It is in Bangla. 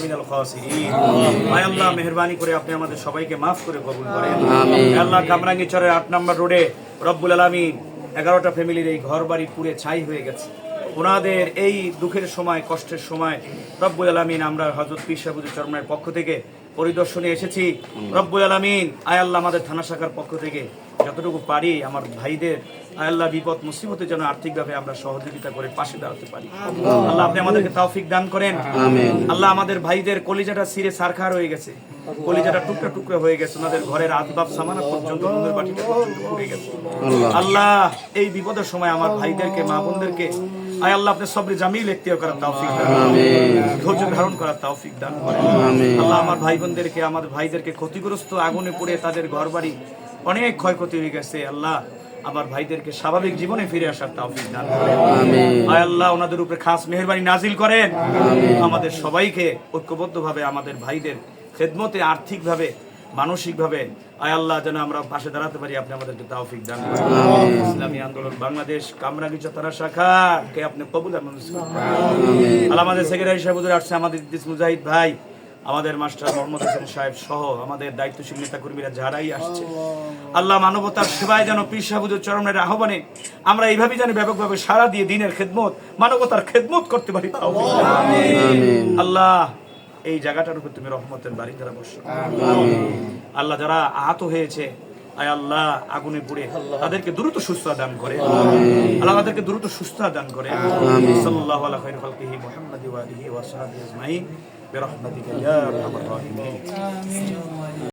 মিনাল খাসিরিন। আয় আল্লাহ মেহরবানি করে আপনি আমাদের সবাইকে মাফ করে কবুল করেন আমিন। আয় আল্লাহ আট নম্বর রোডে রব্বুল আলমিন এগারোটা ফ্যামিলির এই ঘর বাড়ি পুড়ে ছাই হয়ে গেছে ওনাদের এই দুঃখের সময় কষ্টের সময় রব্বুল আলমিন আমরা হজরত চরমের পক্ষ থেকে পরিদর্শনে এসেছি। রব্বুল আলমিন আয় আল্লাহ আমাদের থানা শাখার পক্ষ থেকে যতটুকু পারি আমার ভাইদের আয় আল্লাহ বিপদ মুসিবতে যেন আর্থিকভাবে আমরা সহযোগিতা করে পাশে দাঁড়াতে পারি। আল্লাহ আপনি আমাদেরকে তৌফিক দান করেন। আল্লাহ আমাদের ভাইদের কলিজাটা সিরে সারখার হয়ে গেছে। কলিজাটা টুকরা টুকরা হয়ে গেছে। ওনাদের ঘরের আসবাব সামানা পর্যন্ত নুনের বাটিটা পর্যন্ত পুড়ে গেছে। আল্লাহ। এই বিপদের সময় আমার ভাইদেরকে মা বোনদেরকে আয় আল্লাহ আপনি সবরি জামিল এখতিয়ার করার তৌফিক দান ধৈর্য ধারণ করার তৌফিক দান করেন। আমিন। আল্লাহ আমার ভাই বোনদেরকে আমাদের ভাইদেরকে ক্ষতিগ্রস্ত আগুনে পড়ে তাদের ঘর বাড়ি অনেক ক্ষয়ক্ষতি হয়ে গেছে। আল্লাহ আমার ভাইদেরকে স্বাভাবিক জীবনে ফিরে আসার তৌফিক দান করেন। আয় আল্লাহ ওনাদের উপরে খাস মেহেরবানি নাজিল করেন। আমাদের সবাইকে ঐক্যবদ্ধভাবে আমাদের ভাইদের খেদমতে আর্থিকভাবে মানসিকভাবে আয় আল্লাহ যেন আমরা পাশে দাঁড়াতে পারি আপনি আমাদেরকে তৌফিক দান করেন। ইসলামী আন্দোলন বাংলাদেশ কামরাগি চতারা শাখা কে আপনি কবুল আমাদের সেক্রেটারি সাহেব হুজুর আসছে আমাদের ইদ্রিস মুজাহিদ ভাই আমাদের মাস্টার মোহাম্মদ হোসেন সাহেব সহ আমাদের দায়িত্বশীল নেতা কর্মীরা যারাই আসছে। আল্লাহ মানবতার সেবায় যেন পীর সাহুজুর চরণের আহ্বানে আমরা এইভাবে যেন ব্যাপকভাবে সারা দিয়ে দিনের খেদমত মানবতার খেদমত করতে পারি। আল্লাহ এই জায়গাটার উপর তুমি রহমতের বাড়ি যারা বসো আল্লাহ যারা আহত হয়েছে আয় আল্লাহ আগুনে পুড়ে তাদেরকে দ্রুত সুস্থ দান করে। আল্লাহ তাদেরকে দ্রুত সুস্থ দান করে। সাল্লাল্লাহু আলা খাইরি খালকিহি মুহাম্মাদি ওয়া আলিহি ওয়া সাহবিহি আজমাইন। বিরহমাতিকা ইয়া আরহামার রাহিমিন।